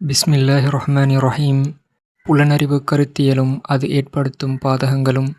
பிஸ்மில்லாஹி ரஹ்மானி ரஹீம் புலனறிவு கருத்தியலும் அது ஏற்படுத்தும் பாதகங்களும்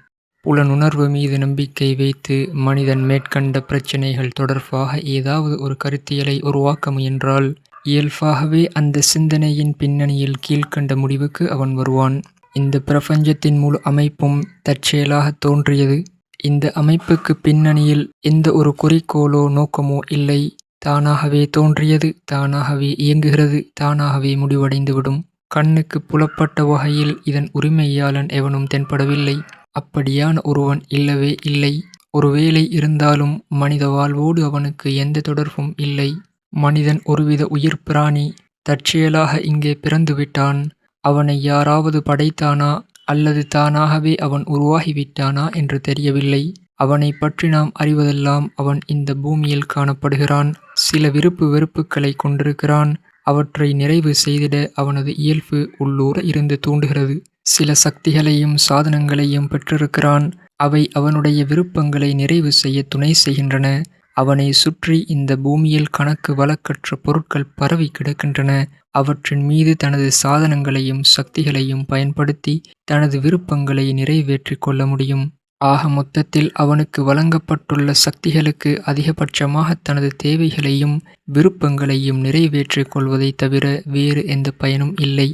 புலனுணர்வு மீது நம்பிக்கை வைத்து மனிதன் மேற்கண்ட பிரச்சினைகள் தொடர்பாக ஏதாவது ஒரு கருத்தியலை உருவாக்க முயன்றால் இயல்பாகவே அந்த சிந்தனையின் பின்னணியில் கீழ்க்கண்ட முடிவுக்கு அவன் வருவான். இந்த பிரபஞ்சத்தின் முழு அமைப்பும் தற்செயலாக தோன்றியது. இந்த அமைப்புக்கு பின்னணியில் எந்த ஒரு குறிக்கோளோ நோக்கமோ இல்லை. தானாகவே தோன்றியது தானாகவே இயங்குகிறது தானாகவே முடிவடைந்துவிடும். கண்ணுக்கு புலப்பட்ட வகையில் இதன் உரிமையாளன் எவனும் தென்படவில்லை. அப்படியான ஒருவன் இல்லவே இல்லை. ஒருவேளை இருந்தாலும் மனித வாழ்வோடு அவனுக்கு எந்த தொடர்பும் இல்லை. மனிதன் ஒருவித உயிர் பிராணி தற்செயலாக இங்கே பிறந்துவிட்டான். அவனை யாராவது படைத்தானா அல்லது தானாகவே அவன் உருவாகிவிட்டானா என்று தெரியவில்லை. அவனை பற்றி நாம் அறிவதெல்லாம் அவன் இந்த பூமியில் காணப்படுகிறான். சில விருப்பு வெறுப்புகளை கொண்டிருக்கிறான். அவற்றை நிறைவு செய்திட அவனது இயல்பு உள்ளூர இருந்து தூண்டுகிறது. சில சக்திகளையும் சாதனங்களையும் பெற்றிருக்கிறான். அவை அவனுடைய விருப்பங்களை நிறைவு செய்ய துணை செய்கின்றன. அவனை சுற்றி இந்த பூமியில் கணக்கு வழக்கற்ற பொருட்கள் பரவி கிடக்கின்றன. அவற்றின் மீது தனது சாதனங்களையும் சக்திகளையும் பயன்படுத்தி தனது விருப்பங்களை நிறைவேற்றிக் கொள்ள முடியும். ஆக மொத்தத்தில் அவனுக்கு வழங்கப்பட்டுள்ள சக்திகளுக்கு அதிகபட்சமாக தனது தேவைகளையும் விருப்பங்களையும் நிறைவேற்றிக் கொள்வதைத் தவிர வேறு எந்த பயனும் இல்லை.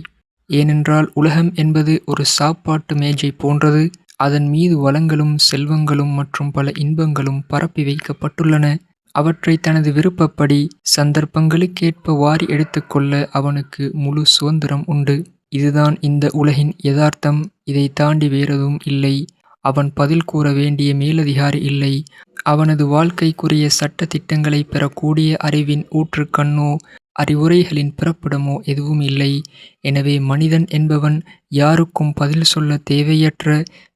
ஏனென்றால் உலகம் என்பது ஒரு சாப்பாட்டு மேஜை போன்றது. அதன் மீது வளங்களும் செல்வங்களும் மற்றும் பல இன்பங்களும் பரப்பி வைக்கப்பட்டுள்ளன. அவற்றை தனது விருப்பப்படி சந்தர்ப்பங்களுக்கேற்ப வாரி எடுத்துக்கொள்ள அவனுக்கு முழு சுதந்திரம் உண்டு. இதுதான் இந்த உலகின் யதார்த்தம். இதை தாண்டி வேறெதுவும் இல்லை. அவன் பதில் கூற வேண்டிய மேலதிகாரி இல்லை. அவனது வாழ்க்கைக்குரிய சட்ட திட்டங்களை பெறக்கூடிய அறிவின் ஊற்றுக்கண்ணோ அறிவுரைகளின் பிறப்பிடமோ எதுவும் இல்லை. எனவே மனிதன் என்பவன் யாருக்கும் பதில் சொல்ல தேவையற்ற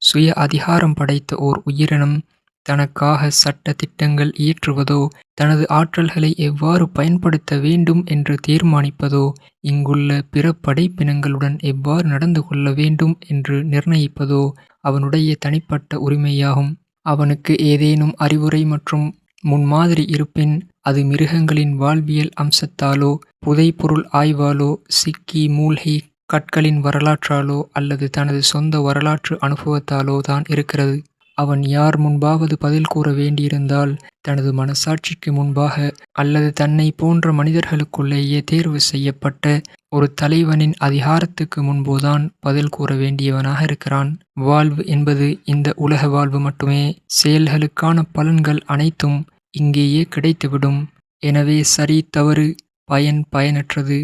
சுய அதிகாரம் படைத்த ஓர் உயிரினம். தனக்காக சட்ட திட்டங்கள் இயற்றுவதோ தனது ஆற்றல்களை எவ்வாறு பயன்படுத்த வேண்டும் என்று தீர்மானிப்பதோ இங்குள்ள பிற படைப்பினங்களுடன் எவ்வாறு நடந்து கொள்ள வேண்டும் என்று நிர்ணயிப்பதோ அவனுடைய தனிப்பட்ட உரிமையாகும். அவனுக்கு ஏதேனும் அறிவுரை மற்றும் முன்மாதிரி இருப்பின் அது மிருகங்களின் வாழ்வியல் அம்சத்தாலோ புதைப்பொருள் ஆய்வாலோ சிக்கி மூழ்கி கற்களின் வரலாற்றாலோ அல்லது தனது சொந்த வரலாற்று அனுபவத்தாலோ தான் இருக்கிறது. அவன் யார் முன்பாவது பதில் கூற வேண்டியிருந்தால் தனது மனசாட்சிக்கு முன்பாக அல்லது தன்னை போன்ற மனிதர்களுக்குள்ளேயே தேர்வு செய்யப்பட்ட ஒரு தலைவனின் அதிகாரத்துக்கு முன்போதான் பதில் கூற வேண்டியவனாக இருக்கிறான். வாழ்வு என்பது இந்த உலக வாழ்வு மட்டுமே. செயல்களுக்கான பலன்கள் அனைத்தும் இங்கேயே கிடைத்துவிடும். எனவே சரி தவறு பயன் பயனற்றது.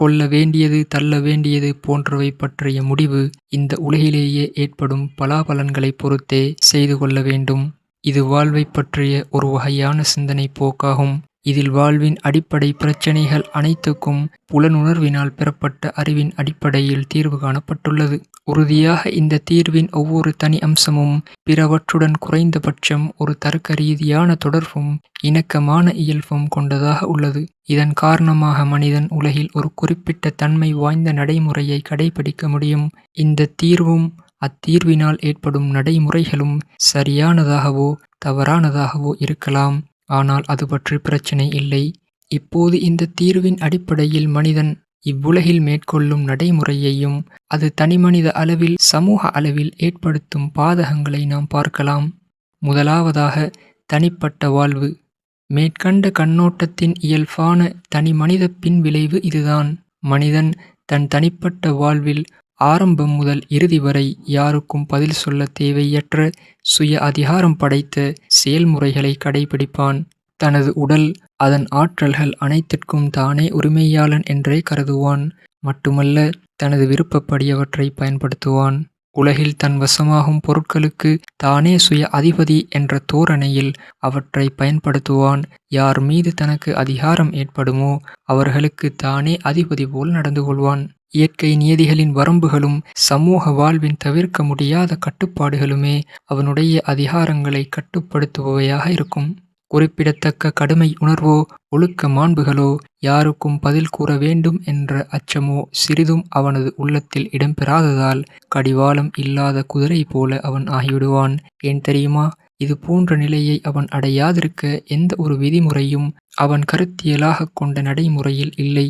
கொள்ள வேண்டியது தள்ள வேண்டியது போன்றவை பற்றிய முடிவு இந்த உலகிலேயே ஏற்படும் பலாபலன்களை பொறுத்தே செய்து கொள்ள வேண்டும். இது வாழ்வை பற்றிய ஒரு வகையான சிந்தனை போக்காகும். இதில் வாழ்வின் அடிப்படை பிரச்சனைகள் அனைத்துக்கும் புலனுணர்வினால் பெறப்பட்ட அறிவின் அடிப்படையில் தீர்வு காணப்பட்டுள்ளது. உறுதியாக இந்த தீர்வின் ஒவ்வொரு தனி அம்சமும் பிறவற்றுடன் குறைந்தபட்சம் ஒரு தர்க்க ரீதியான தொடர்பும் இணக்கமான இயல்பும் கொண்டதாக உள்ளது. இதன் காரணமாக மனிதன் உலகில் ஒரு குறிப்பிட்ட தன்மை வாய்ந்த நடைமுறையை கடைபிடிக்க முடியும். இந்த தீர்வும் அத்தீர்வினால் ஏற்படும் நடைமுறைகளும் சரியானதாகவோ தவறானதாகவோ இருக்கலாம். ஆனால் அது பற்றி பிரச்சனை இல்லை. இப்போது இந்த தீர்வின் அடிப்படையில் மனிதன் இவ்வுலகில் மேற்கொள்ளும் நடைமுறையையும் அது தனிமனித அளவில் சமூக அளவில் ஏற்படுத்தும் பாதகங்களை நாம் பார்க்கலாம். முதலாவதாக தனிப்பட்ட வாழ்வு. மேற்கண்ட கண்ணோட்டத்தின் இயல்பான தனிமனித பின்விளைவு இதுதான். மனிதன் தன் தனிப்பட்ட வாழ்வில் ஆரம்பம் முதல் இறுதி வரை யாருக்கும் பதில் சொல்ல தேவையற்ற சுய அதிகாரம் படைத்த செயல்முறைகளை கடைபிடிப்பான். தனது உடல் அதன் ஆற்றல்கள் அனைத்திற்கும் தானே உரிமையாளன் என்றே கருதுவான். மட்டுமல்ல தனது விருப்பப்படி அவற்றை பயன்படுத்துவான். உலகில் தன் வசமாகும் பொருட்களுக்கு தானே சுய அதிபதி என்ற தோரணையில் அவற்றை பயன்படுத்துவான். யார் மீது தனக்கு அதிகாரம் ஏற்படுமோ அவர்களுக்கு தானே அதிபதி போல் நடந்து கொள்வான். இயற்கை நியதிகளின் வரம்புகளும் சமூக வாழ்வின் தவிர்க்க முடியாத கட்டுப்பாடுகளுமே அவனுடைய அதிகாரங்களை கட்டுப்படுத்துபவையாக இருக்கும். குறிப்பிடத்தக்க கடுமை உணர்வோ ஒழுக்க மாண்புகளோ யாருக்கும் பதில் கூற வேண்டும் என்ற அச்சமோ சிறிதும் அவனது உள்ளத்தில் இடம்பெறாததால் கடிவாளம் இல்லாத குதிரை போல அவன் ஆகிவிடுவான். ஏன் தெரியுமா? இது போன்ற நிலையை அவன் அடையாதிருக்க எந்த ஒரு விதிமுறையும் அவன் கருத்தியலாக கொண்ட நடைமுறையில் இல்லை.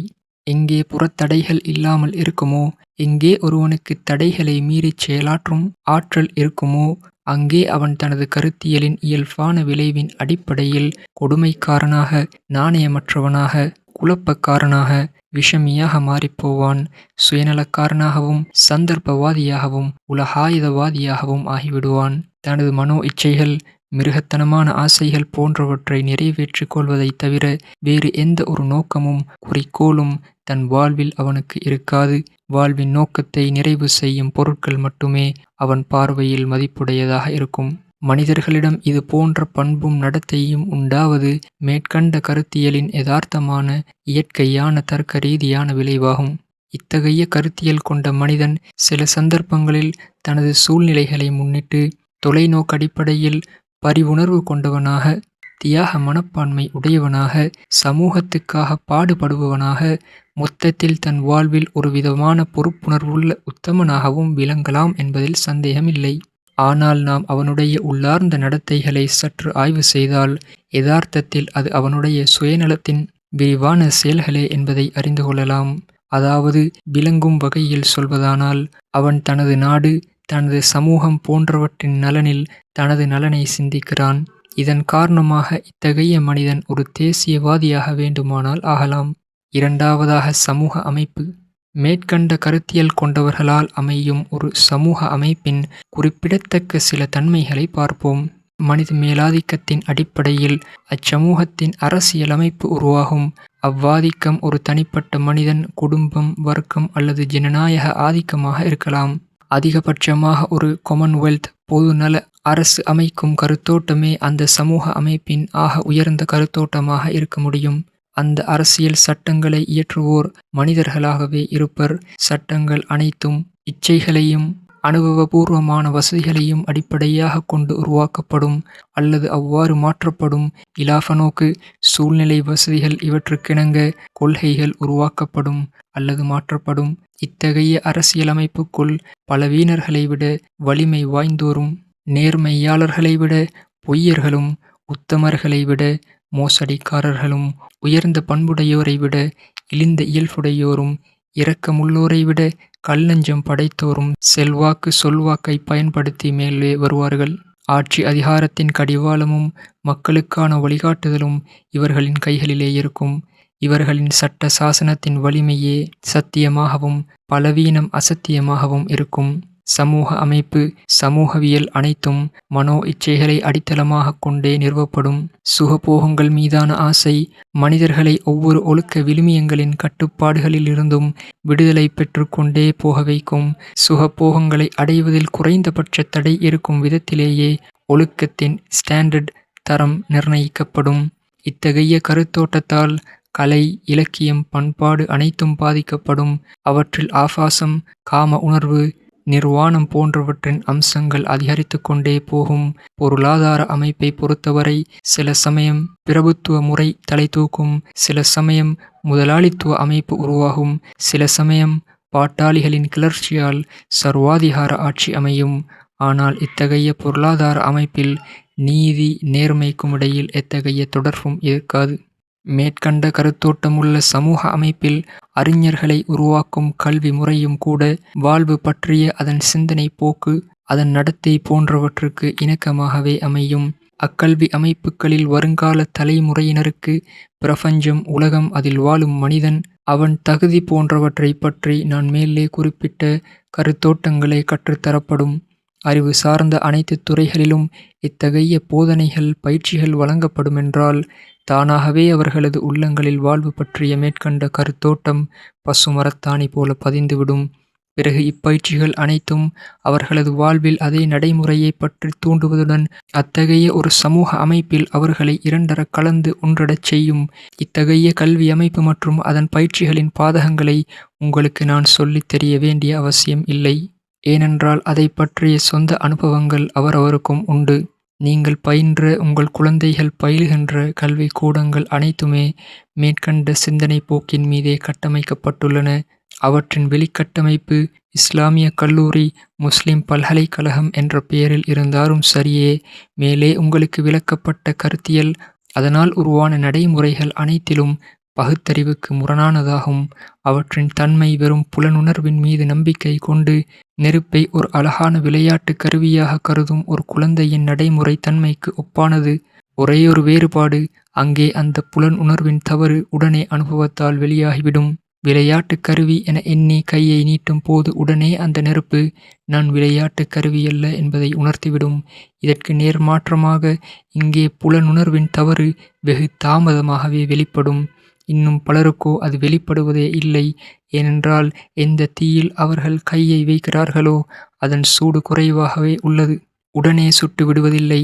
எங்கே புறத்தடைகள் இல்லாமல் இருக்குமோ? எங்கே ஒருவனுக்கு தடைகளை மீறிச் செயலாற்றும் ஆற்றல் இருக்குமோ? அங்கே அவன் தனது கருத்தியலின் இயல்பான விளைவின் அடிப்படையில் கொடுமைக்காரனாக நாணயமற்றவனாக குழப்பக்காரனாக விஷமியாக மாறிப்போவான் சுயநலக்காரனாகவும் சந்தர்ப்பவாதியாகவும் உலகாயுதவாதியாகவும் ஆகிவிடுவான். தனது மனோ இச்சைகள் மிருகத்தனமான ஆசைகள் போன்றவற்றை நிறைவேற்றிக் கொள்வதைத் தவிர வேறு எந்த ஒரு நோக்கமும் குறிக்கோளும் தன் வாழ்வில் அவனுக்கு இருக்காது. வாழ்வின் நோக்கத்தை நிறைவு செய்யும் பொருட்கள் மட்டுமே அவன் பார்வையில் மதிப்புடையதாக இருக்கும். மனிதர்களிடம் இது போன்ற பண்பும் நடத்தையும் உண்டாவது மேற்கண்ட கருத்தியலின் யதார்த்தமான இயற்கையான தர்க்க ரீதியான விளைவாகும். இத்தகைய கருத்தியல் கொண்ட மனிதன் சில சந்தர்ப்பங்களில் தனது சூழ்நிலைகளை முன்னிட்டு தொலைநோக்கடிப்படையில் பரிவுணர்வு கொண்டவனாக தியாக மனப்பான்மை உடையவனாக சமூகத்துக்காக பாடுபடுபவனாக மொத்தத்தில் தன் வாழ்வில் ஒரு விதமான பொறுப்புணர்வுள்ள உத்தமனாகவும் விளங்கலாம் என்பதில் சந்தேகமில்லை. ஆனால் நாம் அவனுடைய உள்ளார்ந்த நடத்தைகளை சற்று ஆய்வு செய்தால் யதார்த்தத்தில் அது அவனுடைய சுயநலத்தின் விரிவான செயல்களே என்பதை அறிந்து கொள்ளலாம். அதாவது விளங்கும் வகையில் சொல்வதானால் அவன் தனது நாடு தனது சமூகம் போன்றவற்றின் நலனில் தனது நலனை சிந்திக்கிறான். இதன் காரணமாக இத்தகைய மனிதன் ஒரு தேசியவாதியாக வேண்டுமானால் ஆகலாம். இரண்டாவதாக சமூக அமைப்பு. மேற்கண்ட கருத்தியல் கொண்டவர்களால் அமையும் ஒரு சமூக அமைப்பின் குறிப்பிடத்தக்க சில தன்மைகளை பார்ப்போம். மனித மேலாதிக்கத்தின் அடிப்படையில் அச்சமூகத்தின் அரசியலமைப்பு உருவாகும். அவ்வாதிக்கம் ஒரு தனிப்பட்ட மனிதன் குடும்பம் வர்க்கம் அல்லது ஜனநாயக ஆதிக்கமாக இருக்கலாம். அதிகபட்சமாக ஒரு கொமன்வெல்த் பொதுநல அரசு அமைக்கும் கருத்தோட்டமே அந்த சமூக அமைப்பின் ஆக உயர்ந்த கருத்தோட்டமாக இருக்க முடியும். அந்த அரசியல் சட்டங்களை இயற்றுவோர் மனிதர்களாகவே இருப்பர். சட்டங்கள் அனைத்தும் இச்சைகளையும் அனுபவபூர்வமான வசதிகளையும் அடிப்படையாக கொண்டு உருவாக்கப்படும் அல்லது அவ்வாறு மாற்றப்படும் இலாஃபனோக்கு சூழ்நிலை வசதிகள் இவற்றுக்கிணங்க கொள்கைகள் உருவாக்கப்படும் அல்லது மாற்றப்படும். இத்தகைய அரசியலமைப்புக்குள் பலவீனர்களை விட வலிமை வாய்ந்தோரும் நேர்மையாளர்களை விட பொய்யர்களும் உத்தமர்களை விட மோசடிக்காரர்களும் உயர்ந்த பண்புடையோரை விட இழிந்த இயல்புடையோரும் இரக்கமுள்ளோரை விட கல்லஞ்சம் படைத்தோரும் செல்வாக்கு சொல்வாக்கை பயன்படுத்தி மேலே வருவார்கள். ஆட்சி அதிகாரத்தின் கடிவாளமும் மக்களுக்கான வழிகாட்டுதலும் இவர்களின் கைகளிலே இருக்கும். இவர்களின் சட்ட சாசனத்தின் வலிமையே சத்தியமாகவும் பலவீனம் அசத்தியமாகவும் இருக்கும். சமூக அமைப்பு சமூகவியல் அனைத்தும் மனோ இச்சைகளை அடித்தளமாக கொண்டே நிறுவப்படும். சுகபோகங்கள் மீதான ஆசை மனிதர்களை ஒவ்வொரு ஒழுக்க விழுமியங்களின் கட்டுப்பாடுகளிலிருந்தும் விடுதலை பெற்றுக்கொண்டே போக வைக்கும். சுகபோகங்களை அடைவதில் குறைந்தபட்ச தடை இருக்கும் விதத்திலேயே ஒழுக்கத்தின் ஸ்டாண்டர்ட் தரம் நிர்ணயிக்கப்படும். இத்தகைய கருத்தோட்டத்தால் கலை இலக்கியம் பண்பாடு அனைத்தும் பாதிக்கப்படும். அவற்றில் ஆபாசம் காம உணர்வு நிர்வாணம் போன்றவற்றின் அம்சங்கள் அதிகரித்து கொண்டே போகும். பொருளாதார அமைப்பை பொறுத்தவரை சில சமயம் பிரபுத்துவ முறை தலை தூக்கும் சில சமயம் முதலாளித்துவ அமைப்பு உருவாகும் சில சமயம் பாட்டாளிகளின் கிளர்ச்சியால் சர்வாதிகார ஆட்சி அமையும். ஆனால் இத்தகைய பொருளாதார அமைப்பில் நீதி நேர்மைக்கும் இடையில் எத்தகைய தொடர்பும் இருக்காது. மேற்கண்ட கருத்தோட்டமுள்ள சமூக அமைப்பில் அறிஞர்களை உருவாக்கும் கல்வி முறையும் கூட வாழ்வு பற்றிய அதன் சிந்தனை போக்கு அதன் நடத்தை போன்றவற்றுக்கு இணக்கமாகவே அமையும். அக்கல்வி அமைப்புகளில் வருங்கால தலைமுறையினருக்கு பிரபஞ்சம் உலகம் அதில் வாழும் மனிதன் அவன் தகுதி போன்றவற்றை பற்றி நான் மேலே குறிப்பிட்ட கருத்தோட்டங்களே கற்றுத்தரப்படும். அறிவு சார்ந்த அனைத்து துறைகளிலும் இத்தகைய போதனைகள் பயிற்சிகள் வழங்கப்படுமென்றால் தானாகவே அவர்களது உள்ளங்களில் வாழ்வு பற்றிய மேற்கண்ட கருத்தோட்டம் பசுமரத்தாணி போல பதிந்துவிடும். பிறகு இப்பயிற்சிகள் அனைத்தும் அவர்களது வாழ்வில் அதே நடைமுறையை பற்றி தூண்டுவதுடன் அத்தகைய ஒரு சமூக அமைப்பில் அவர்களை இரண்டர கலந்து ஒன்றடச் செய்யும். இத்தகைய கல்வி அமைப்பு மற்றும் அதன் பயிற்சிகளின் பாதகங்களை உங்களுக்கு நான் சொல்லித் தெரிய வேண்டிய அவசியம் இல்லை. ஏனென்றால் அதை பற்றிய சொந்த அனுபவங்கள் அவரவருக்கும் உண்டு. நீங்கள் பயின்ற உங்கள் குழந்தைகள் பயிலுகின்ற கல்வி கூடங்கள் அனைத்துமே மேற்கண்ட சிந்தனை போக்கின் மீதே கட்டமைக்கப்பட்டுள்ளன. அவற்றின் வெளிக்கட்டமைப்பு இஸ்லாமிய கல்லூரி முஸ்லிம் பல்கலைக்கழகம் என்ற பெயரில் இருந்தாலும் சரியே மேலே உங்களுக்கு விளக்கப்பட்ட கருத்தியல் அதனால் உருவான நடைமுறைகள் அனைத்திலும் பகுத்தறிவுக்கு முரணானதாகும். அவற்றின் தன்மை வெறும் புலனுணர்வின் மீது நம்பிக்கை கொண்டு நெருப்பை ஒரு அழகான விளையாட்டுக் கருவியாகக் கருதும் ஒரு குழந்தையின் நடைமுறைத் தன்மைக்கு ஒப்பானது. ஒரேயொரு வேறுபாடு, அங்கே அந்தப் புலன் உணர்வின் தவறு உடனே அனுபவத்தால் வெளியாகிவிடும். விளையாட்டுக் கருவி என எண்ணி கையை நீட்டும் போது உடனே அந்த நெருப்பு, நான் விளையாட்டுக் கருவியல்ல என்பதை உணர்த்திவிடும். இதற்கு நேர்மாற்றமாக, இங்கே புலனுணர்வின் தவறு வெகு தாமதமாகவே வெளிப்படும். இன்னும் பலருக்கோ அது வெளிப்படுவதே இல்லை. ஏனென்றால் எந்த தீயில் அவர்கள் கையை வைக்கிறார்களோ அதன் சூடு குறைவாகவே உள்ளது. உடனே சுட்டு விடுவதில்லை.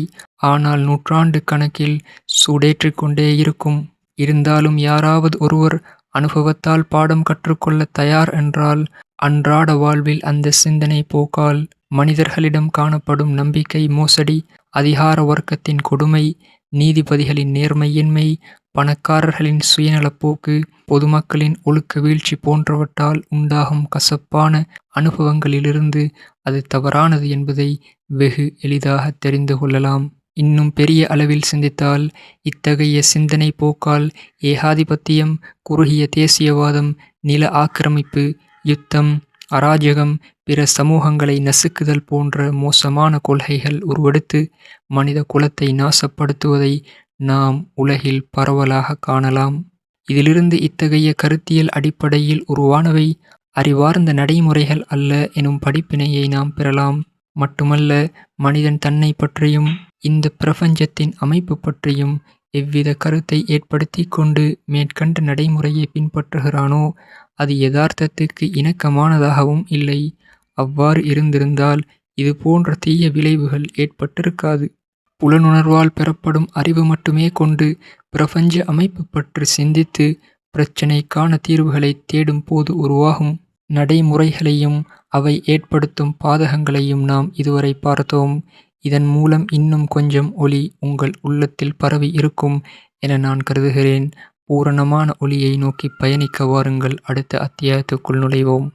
ஆனால் நூற்றாண்டு கணக்கில் சூடேற்றிக்கொண்டே இருக்கும். இருந்தாலும் யாராவது ஒருவர் அனுபவத்தால் பாடம் கற்றுக்கொள்ள தயார் என்றால், அன்றாட வாழ்வில் அந்த சிந்தனை போக்கால் மனிதர்களிடம் காணப்படும் நம்பிக்கை மோசடி, அதிகார வர்க்கத்தின் கொடுமை, நீதிபதிகளின் நேர்மையின்மை, பணக்காரர்களின் சுயநலப் போக்கு, பொதுமக்களின் ஒழுக்க வீழ்ச்சி போன்றவற்றால் உண்டாகும் கசப்பான அனுபவங்களிலிருந்து அது தவறானது என்பதை வெகு எளிதாக தெரிந்து கொள்ளலாம். இன்னும் பெரிய அளவில் சிந்தித்தால், இத்தகைய சிந்தனை போக்கால் ஏகாதிபத்தியம், குறுகிய தேசியவாதம், நில ஆக்கிரமிப்பு, யுத்தம், அராஜகம், பிற சமூகங்களை நசுக்குதல் போன்ற மோசமான கொள்கைகள் உருவெடுத்து மனித குலத்தை நாசப்படுத்துவதை நாம் உலகில் பரவலாக காணலாம். இதிலிருந்து இத்தகைய கருத்தியல் அடிப்படையில் உருவானவை அறிவார்ந்த நடைமுறைகள் அல்ல எனும் படிப்பினையை நாம் பெறலாம். மட்டுமல்ல, மனிதன் தன்னை பற்றியும் இந்த பிரபஞ்சத்தின் அமைப்பு பற்றியும் எவ்வித கருத்தை ஏற்படுத்திக் கொண்டு மேற்கண்ட நடைமுறையை பின்பற்றுகிறானோ அது யதார்த்தத்துக்கு இணக்கமானதாகவும் இல்லை. அவ்வாறு இருந்திருந்தால் இது போன்ற தீய விளைவுகள் ஏற்பட்டிருக்காது. புலனுணர்வால் பெறப்படும் அறிவு மட்டுமே கொண்டு பிரபஞ்ச அமைப்பு பற்றி சிந்தித்து பிரச்சினைக்கான தீர்வுகளைத் தேடும் போது உருவாகும் நடைமுறைகளையும் அவை ஏற்படுத்தும் பாதகங்களையும் நாம் இதுவரை பார்த்தோம். இதன் மூலம் இன்னும் கொஞ்சம் ஒளி உங்கள் உள்ளத்தில் பரவி இருக்கும் என நான் கருதுகிறேன். பூரணமான ஒளியை நோக்கி பயணிக்க வாருங்கள் அடுத்த அத்தியாயத்துக்குள் நுழைவோம்.